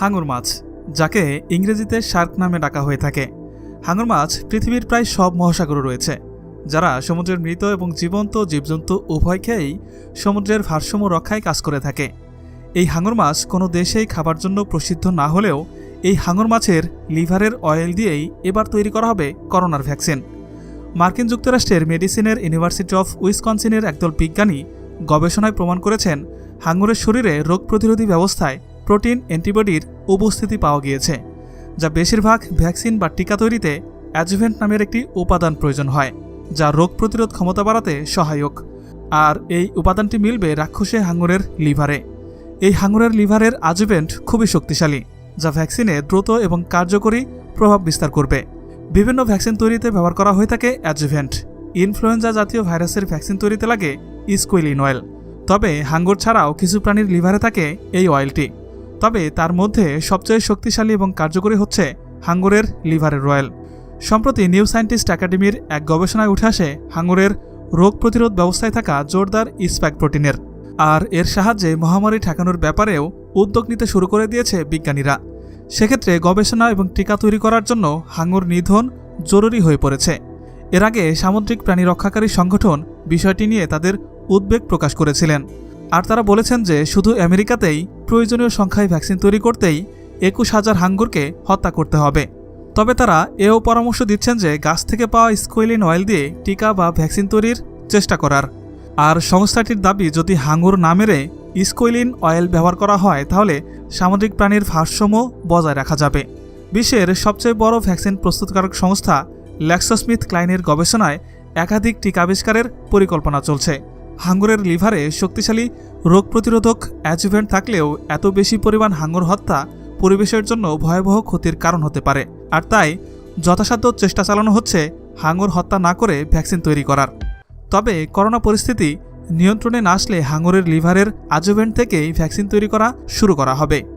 হাঙর মাছ, যাকে ইংরেজিতে শার্ক নামে ডাকা হয়ে থাকে। হাঙর মাছ পৃথিবীর প্রায় সব মহাসাগরে রয়েছে, যারা সমুদ্রের মৃত এবং জীবন্ত জীবজন্তু উভয় খেয়েই সমুদ্রের ভারসাম্য রক্ষায় কাজ করে থাকে। এই হাঙর মাছ কোনো দেশেই খাবার জন্য প্রসিদ্ধ না হলেও এই হাঙর মাছের লিভারের অয়েল দিয়েই এবার তৈরি করা হবে করোনার ভ্যাকসিন। মার্কিন যুক্তরাষ্ট্রের মেডিসিনের ইউনিভার্সিটি অফ উইসকনসিনের একদল বিজ্ঞানী গবেষণায় প্রমাণ করেছেন, হাঙরের শরীরে রোগ প্রতিরোধী ব্যবস্থায় প্রোটিন অ্যান্টিবডির উপস্থিতি পাওয়া গিয়েছে, যা বেশিরভাগ ভ্যাকসিন বা টিকা তৈরিতে অ্যাজুভেন্ট নামের একটি উপাদান প্রয়োজন হয়, যা রোগ প্রতিরোধ ক্ষমতা বাড়াতে সহায়ক। আর এই উপাদানটি মিলবে রাক্ষসে হাঙরের লিভারে। এই হাঙরের লিভারের আজুভেন্ট খুবই শক্তিশালী, যা ভ্যাকসিনে দ্রুত এবং কার্যকরী প্রভাব বিস্তার করবে। বিভিন্ন ভ্যাকসিন তৈরিতে ব্যবহার করা হয়ে থাকে অ্যাজুভেন্ট। ইনফ্লুয়েঞ্জা জাতীয় ভাইরাসের ভ্যাকসিন তৈরিতে লাগে ইস্কুইলিন অয়েল। তবে হাঙ্গর ছাড়াও কিছু প্রাণীর লিভারে থাকে এই অয়েলটি। তবে তার মধ্যে সবচেয়ে শক্তিশালী এবং কার্যকরী হচ্ছে হাঙ্গরের লিভারের রয়েল। সম্প্রতি নিউ সায়েন্টিস্ট একাডেমির এক গবেষণায় উঠে আসে হাঙ্গরের রোগ প্রতিরোধ ব্যবস্থায় থাকা জোরদার ইস্প্যাক প্রোটিনের। আর এর সাহায্যে মহামারী ঠেকানোর ব্যাপারেও উদ্যোগ নিতে শুরু করে দিয়েছে বিজ্ঞানীরা। সেক্ষেত্রে গবেষণা এবং টিকা তৈরি করার জন্য হাঙর নিধন জরুরি হয়ে পড়েছে। এর আগে সামুদ্রিক প্রাণী রক্ষাকারী সংগঠন বিষয়টি নিয়ে তাদের উদ্বেগ প্রকাশ করেছিলেন। আর তারা বলেছেন যে শুধু আমেরিকাতেই প্রয়োজনীয় সংখ্যায় ভ্যাকসিন তৈরি করতেই একুশ হাজার হাঙ্গুরকে হত্যা করতে হবে। তবে তারা এও পরামর্শ দিচ্ছেন যে গাছ থেকে পাওয়া স্কোয়েলিন অয়েল দিয়ে টিকা বা ভ্যাকসিন তৈরির চেষ্টা করার। আর সংস্থাটির দাবি, যদি হাঙ্গুর না মেরে স্কোয়েলিন অয়েল ব্যবহার করা হয়, তাহলে সামুদ্রিক প্রাণীর ভারসাম্য বজায় রাখা যাবে। বিশ্বের সবচেয়ে বড় ভ্যাকসিন প্রস্তুতকারক সংস্থা ল্যাক্সোস্মিথ ক্লাইনের গবেষণায় একাধিক টিকা আবিষ্কারের পরিকল্পনা চলছে। হাঙ্গরের লিভারে শক্তিশালী রোগ প্রতিরোধক অ্যাজুভেন্ট থাকলেও এত বেশি পরিমাণ হাঙ্গর হত্যা পরিবেশের জন্য ভয়াবহ ক্ষতির কারণ হতে পারে। আর তাই যথাসাধ্য চেষ্টা চালানো হচ্ছে হাঙ্গর হত্যা না করে ভ্যাকসিন তৈরি করার। তবে করোনা পরিস্থিতি নিয়ন্ত্রণে না আসলে হাঙ্গরের লিভারের আজুভেন্ট থেকেই ভ্যাকসিন তৈরি করা শুরু করা হবে।